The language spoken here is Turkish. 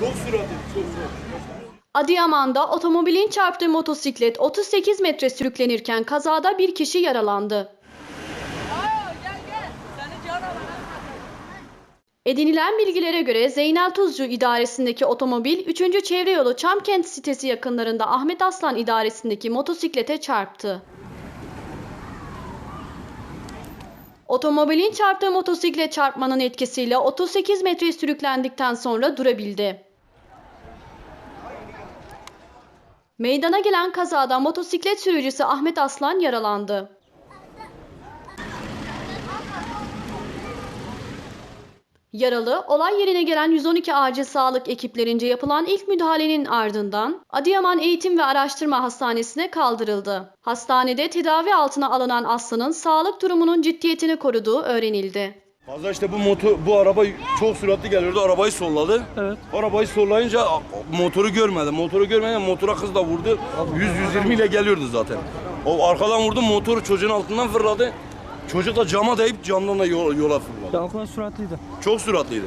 Çok süratli, çok süratli. Adıyaman'da otomobilin çarptığı motosiklet 38 metre sürüklenirken kazada bir kişi yaralandı. Edinilen bilgilere göre Zeynel Tuzcu idaresindeki otomobil 3. Çevre Yolu Çamkent sitesi yakınlarında Ahmet Aslan idaresindeki motosiklete çarptı. Otomobilin çarptığı motosiklet çarpmanın etkisiyle 38 metre sürüklendikten sonra durabildi. Meydana gelen kazada motosiklet sürücüsü Ahmet Aslan yaralandı. Yaralı, olay yerine gelen 112 acil sağlık ekiplerince yapılan ilk müdahalenin ardından Adıyaman Eğitim ve Araştırma Hastanesi'ne kaldırıldı. Hastanede tedavi altına alınan Aslan'ın sağlık durumunun ciddiyetini koruduğu öğrenildi. Fazla işte bu motor, bu araba çok süratli geliyordu. Arabayı solladı. Evet. Arabayı sollayınca motoru görmedi. Motoru görmeden motora kız da vurdu. 100-120 ile geliyordu zaten. O arkadan vurdu motoru çocuğun altından fırladı. Çocuk da cama değip camdan da yola, yola fırladı. Ya o kadar süratliydi. Çok süratliydi.